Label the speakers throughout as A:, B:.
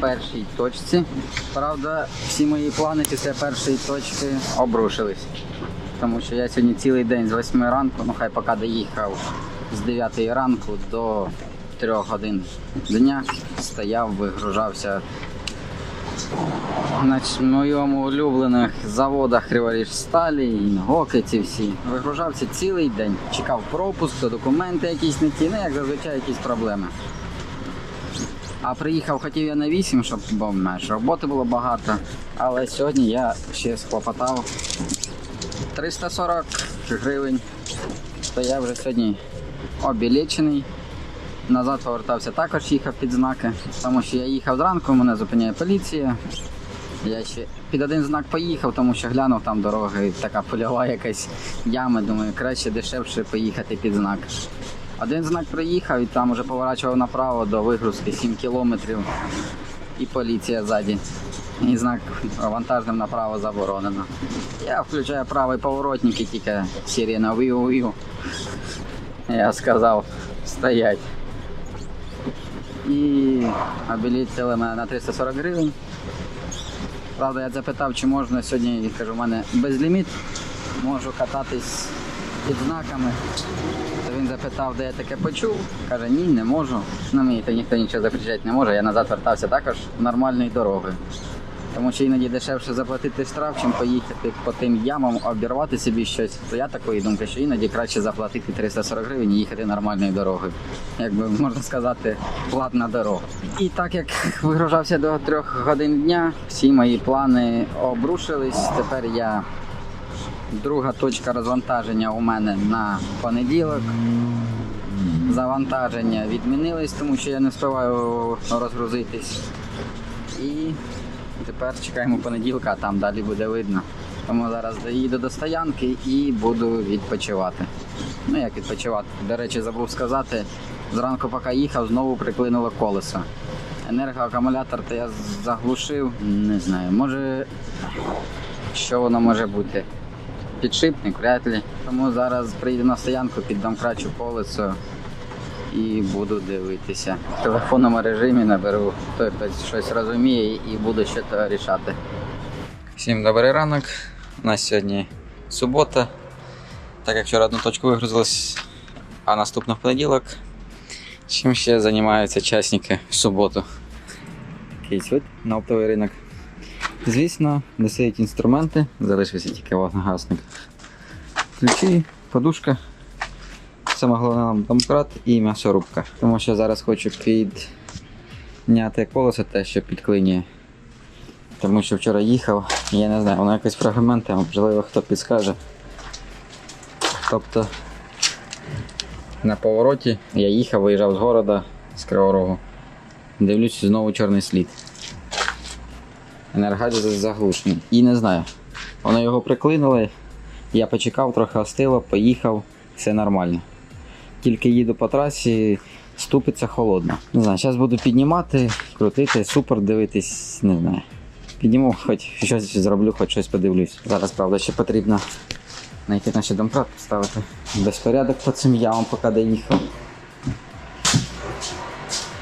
A: Першій точці. Правда, всі мої плани після першої точки обрушились. Тому що я сьогодні цілий день з 8 ранку, ну хай поки доїхав з 9 ранку до 3 годин дня, стояв, вигружався на моєму улюблених заводах Криворіжсталі, Інгоки ці всі. Вигружався цілий день. Чекав пропуск, документи якісь не ті, ну як зазвичай якісь проблеми. А приїхав, хотів я на 8, щоб бо менше роботи було багато. Але сьогодні я ще схлопотав 340 гривень. То я вже сьогодні обілечений. Назад повертався також їхав під знаки, тому що я їхав зранку, мене зупиняє поліція. Я ще під один знак поїхав, тому що глянув там дороги, така польова якась яма. Думаю, краще дешевше поїхати під знак. Один знак проїхав і там вже поворачував направо до вигрузки 7 кілометрів. І поліція ззаді. І знак вантажним направо заборонено. Я включаю правий поворотник і тільки сирена виу-виу. Я сказав стоять. І обілітили мене на 340 гривень. Правда, я запитав, чи можна сьогодні, я кажу, в мене безліміт, можу кататись під знаками. Він запитав, де я таке почув. Каже, ні, не можу. Ну, мені то ніхто нічого запрещати не може. Я назад вертався також нормальною дорогою. Тому що іноді дешевше заплатити штраф, чим поїхати по тим ямам, обірвати собі щось. То я такої думки, що іноді краще заплатити 340 гривень і їхати нормальною дорогою. Якби можна сказати, платна дорога. І так як вигружався до трьох годин дня, всі мої плани обрушились. Тепер я друга точка розвантаження у мене на понеділок. Завантаження відмінились, тому що я не встигаю розгрузитись. І тепер чекаємо понеділка, а там далі буде видно. Тому зараз доїду до стоянки і буду відпочивати. Ну як відпочивати? До речі, забув сказати, зранку поки їхав, знову приклинуло колесо. Енергоакумулятор то я заглушив, не знаю, може що воно може бути. Підшипник, вряд ли. Тому зараз приїду на стоянку, піддомкрачу колесо і буду дивитися. В телефонному режимі наберу хто щось розуміє, і буду щось рішати. Всім добрий ранок. У нас сьогодні субота. Так як вчора одну точку вигрузилась, а наступно в понеділок. Чим ще займаються часники в суботу? Якийсь на оптовий ринок. Звісно, достають інструменти, залишився тільки вогнегасник. Ключі, подушка. Саме головне нам домкрат і м'ясорубка. Тому що зараз хочу підняти колесо те, що підклинює. Тому що вчора їхав, я не знаю, воно якось фрагменти, можливо, хто підскаже. Тобто на повороті я їхав, виїжджав з города, з Кривого Рогу. Дивлюсь, знову чорний слід. Енергадір заглушений. І не знаю. Воно його приклинуло. Я почекав, трохи остило, поїхав, все нормально. Тільки їду по трасі, ступиться холодно. Не знаю, зараз буду піднімати, крутити, супер дивитись, не знаю. Підніму, хоч щось зроблю, хоч щось подивлюсь. Зараз, правда, ще потрібно знайти наші домкрат, поставити безпорядок по цим ямам, поки доїхав.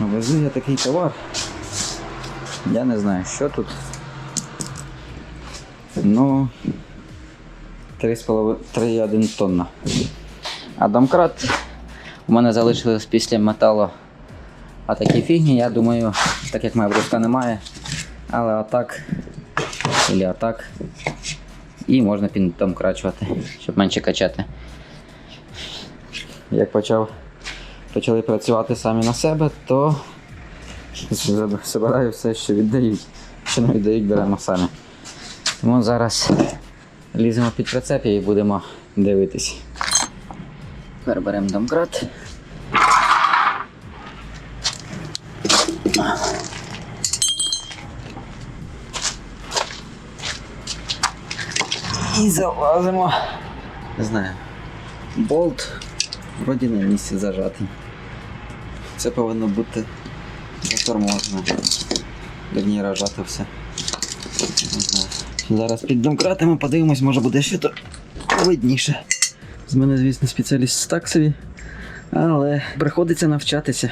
A: Везу я такий товар. Я не знаю, що тут. Ну, 3,1 тонна. А домкрат у мене залишилось після металу. А такі фігні, я думаю, так як моя бруска немає. Але отак. Або отак. І можна піддомкрачувати, щоб менше качати. Як почав, почали працювати самі на себе, то збираю все, що віддають. Що не віддають, беремо самі. Тому зараз ліземо під прицеп і будемо дивитись. Тепер беремо домкрат. І залазимо. Не знаю. Болт вроді на місці зажатий. Це повинно бути заторможено. Верні рожати все. Не знаю. Зараз під домкратами подивимось, може буде ще то видніше. З мене, звісно, спеціаліст з таксові, але приходиться навчатися.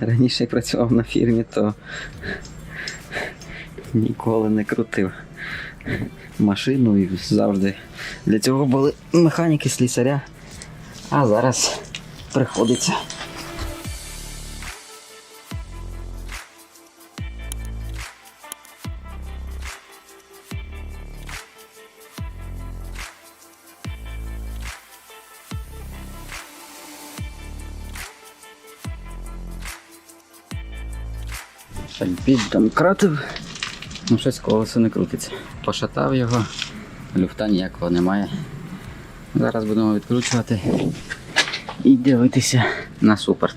A: раніше я працював на фірмі, то ніколи не крутив машину і завжди для цього були механіки слісаря. А зараз приходиться. Піддомкратив. Ну, щось колесо не крутиться. Пошатав його, люфта ніякого немає. Зараз будемо відкручувати і дивитися на супорт.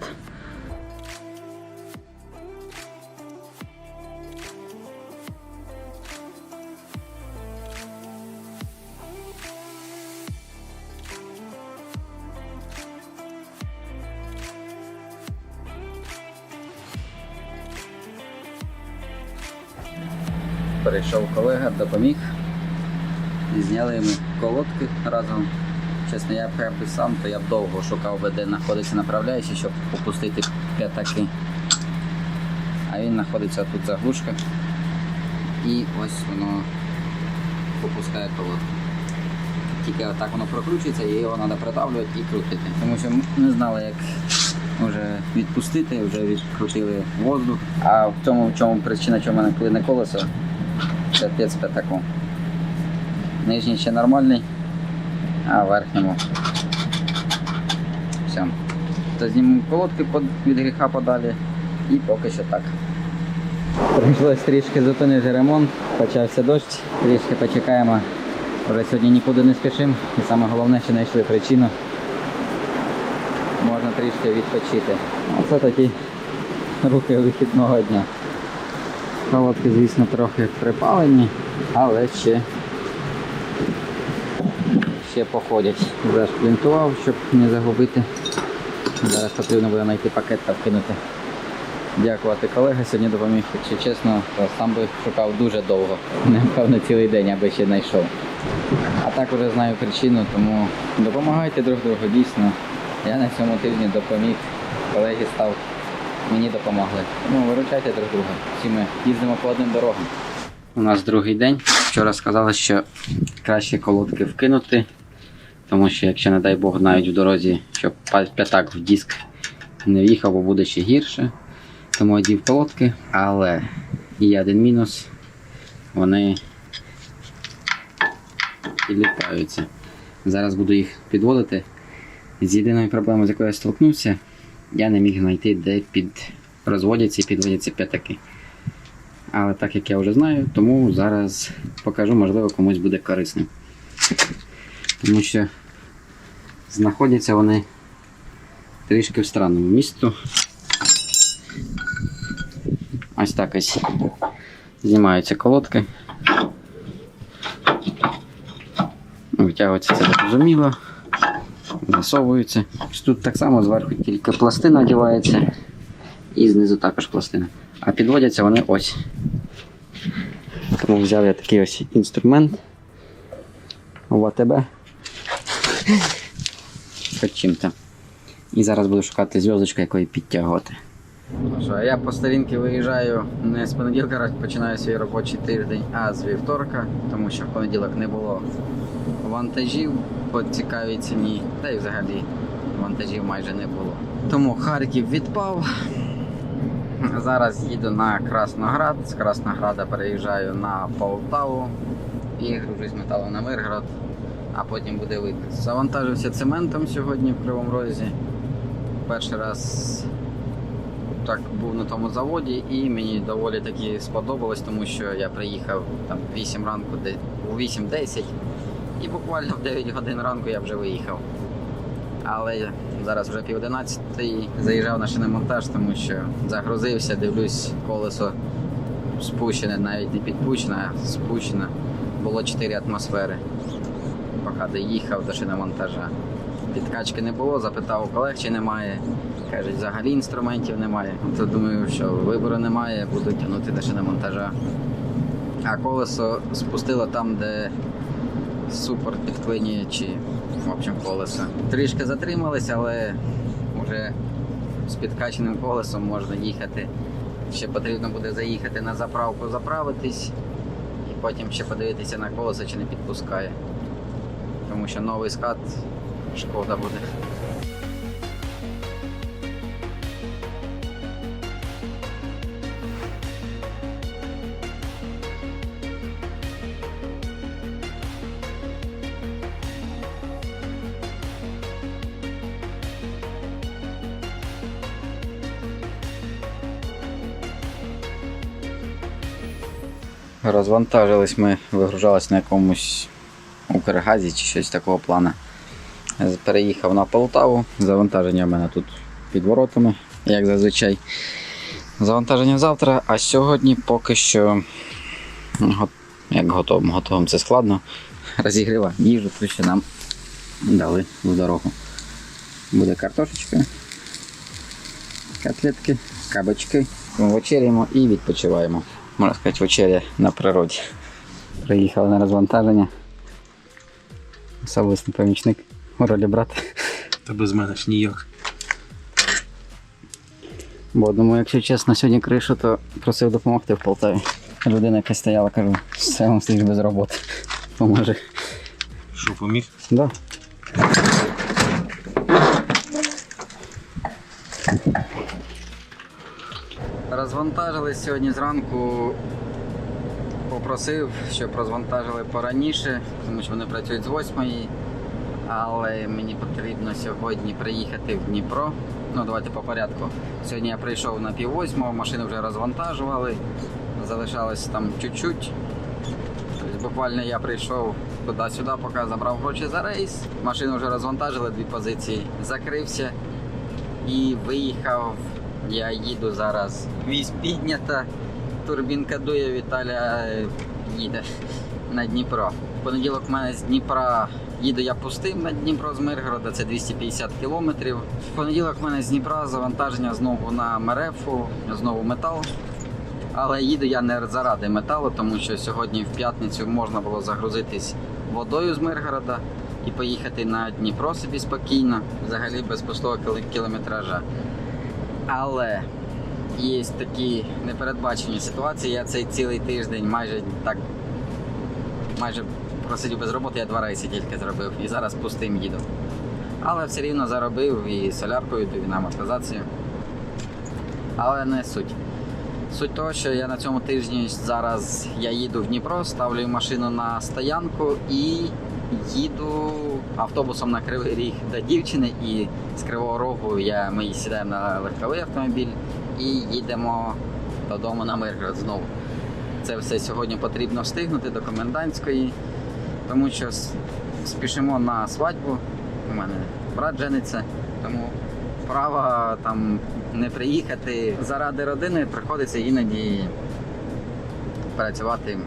A: Прийшов колега, допоміг. І зняли ми колодки разом. Чесно, я якби сам, то я б довго шукав би, де знаходиться направляючий, щоб опустити п'ятаки. А він знаходиться тут заглушка. І ось воно попускає колодку. Тільки отак воно прокручується і його треба придавлювати і крутити. Тому що ми не знали, як вже відпустити, вже відкрутили воздух. А в цьому, чому причина, чому в мене клине колесо, це п'ятаку. Нижній ще нормальний, а верхньому. Все. То знімемо колодки від гріха подалі і поки що так. Прийшлось трішки зупинити ремонт, почався дощ, трішки почекаємо. Вже сьогодні нікуди не спішимо і саме головне, що знайшли причину. Можна трішки відпочити. Оце такі рухи вихідного дня. Колодки, звісно, трохи припалені, але ще, ще походять. Зашплінтував, щоб не загубити. Зараз потрібно буде знайти пакет та вкинути. Дякувати колеги, сьогодні допоміг, якщо чесно, то сам би шукав дуже довго. Напевно, цілий день, аби ще знайшов. А так вже знаю причину, тому допомагайте друг другу дійсно. Я на цьому тижні допоміг, колеги став, мені допомогли. Тому виручайте друг друга. Всі ми їздимо по одним дорогам. У нас другий день. Вчора сказали, що краще колодки вкинути, тому що якщо, не дай Бог, навіть в дорозі, щоб п'ятак в диск не в'їхав, бо буде ще гірше. Тому одів колодки, але є один мінус. Вони підліпаються. Зараз буду їх підводити. З єдиною проблемою, з якою я столкнувся, я не міг знайти, де під розводяться і підводяться п'ятаки. Але так як я вже знаю, тому зараз покажу, можливо, комусь буде корисним. Тому що знаходяться вони трішки в странному місці. Ось так ось знімаються колодки. Витягується це зрозуміло. Засовуються. Тут так само зверху тільки пластина одягається і знизу також пластина. А підводяться вони ось. Тому взяв я такий ось інструмент в. Хоч чим-то. І зараз буду шукати зв'язочку, якої підтягувати. Що, я по сторінки виїжджаю не з понеділка, починаю свій робочий тиждень, а з вівторка, тому що в понеділок не було вантажів по цікавій ціні, та й взагалі вантажів майже не було. Тому Харків відпав. Зараз їду на Красноград, з Краснограда переїжджаю на Полтаву і гружусь металом на Миргород, а потім буде видно. Завантажився цементом сьогодні в Кривому Розі. Перший раз так був на тому заводі, і мені доволі таки сподобалось, тому що я приїхав там 8 ранку, у 8-10, і буквально в 9 годин ранку я вже виїхав. Але зараз вже пів 11 заїжджав на шиномонтаж, тому що загрузився, дивлюсь, колесо спущене, навіть не підпущене, а спущене. Було 4 атмосфери. Поки доїхав до шиномонтажа. Підкачки не було, запитав у колег, чи немає. Кажуть, взагалі інструментів немає. То думаю, що вибору немає, буду тягнути до шиномонтажа. А колесо спустило там, де супорт підклинюючі в общем колесо. Трішки затрималися, але вже з підкаченим колесом можна їхати. Ще потрібно буде заїхати на заправку, заправитись, і потім ще подивитися на колесо, чи не підпускає. Тому що новий скат шкода буде. Розвантажились ми, вигружались на якомусь Укргазі чи щось такого плану. Переїхав на Полтаву. Завантаження в мене тут під воротами, як зазвичай. Завантаження завтра, а сьогодні поки що як готовим. Готовим це складно. Розігріва їжу, то що нам дали в дорогу. Буде картошечка, котлетки, кабачки. Вечеряємо і відпочиваємо. Можна сказати, вечеря на природі. Приїхали на розвантаження. Особистий помічник у ролі брата.
B: Та без мене ж ніяк.
A: Бо одному, якщо чесно, сьогодні кришу, то просив допомогти в Полтаві. Людина, яка стояла, кажу, все вам стоїш без роботи. Поможе.
B: Що поміг?
A: Да. Розвантажились сьогодні зранку. Попросив, щоб розвантажили пораніше, тому що вони працюють з 8 але мені потрібно сьогодні приїхати в Дніпро. Ну, давайте по порядку. Сьогодні я прийшов на пів восьмого, машину вже розвантажували, залишалось там чуть-чуть. Тобто буквально я прийшов туди-сюди, поки забрав гроші за рейс. Машину вже розвантажили, дві позиції. Закрився і виїхав. Я їду зараз. Вісь піднята, турбінка дує, Віталя е, їде на Дніпро. Понеділок в мене з Дніпра їду я пустим на Дніпро з Миргорода, це 250 кілометрів. В понеділок в мене з Дніпра завантаження знову на Мерефу, знову метал. Але їду я не заради металу, тому що сьогодні в п'ятницю можна було загрузитись водою з Миргорода і поїхати на Дніпро собі спокійно, взагалі без пустого кілометража. Але є такі непередбачені ситуації. Я цей цілий тиждень майже так майже просидів без роботи, я два рейси тільки зробив і зараз пустим їду. Але все рівно заробив і соляркою, і на амортизацію. Але не суть. Суть того, що я на цьому тижні зараз я їду в Дніпро, ставлю машину на стоянку і їду автобусом на Кривий Ріг до дівчини. І з Кривого Рогу я, ми сідаємо на легковий автомобіль і їдемо додому на Миргород знову. Це все сьогодні потрібно встигнути до комендантської, тому що спішимо на свадьбу. У мене брат жениться, тому права там не приїхати заради родини приходиться іноді працювати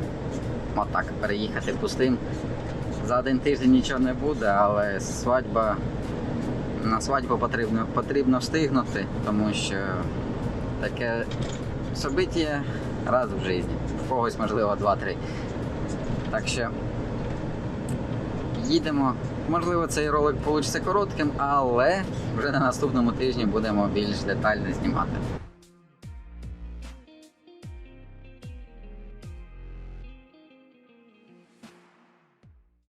A: отак, переїхати пустим. За один тиждень нічого не буде, але свадьба на свадьбу потрібно, потрібно встигнути, тому що таке собиття раз в житті. В когось, можливо, два-три. Так що їдемо. Можливо, цей ролик вийде коротким, але вже на наступному тижні будемо більш детально знімати.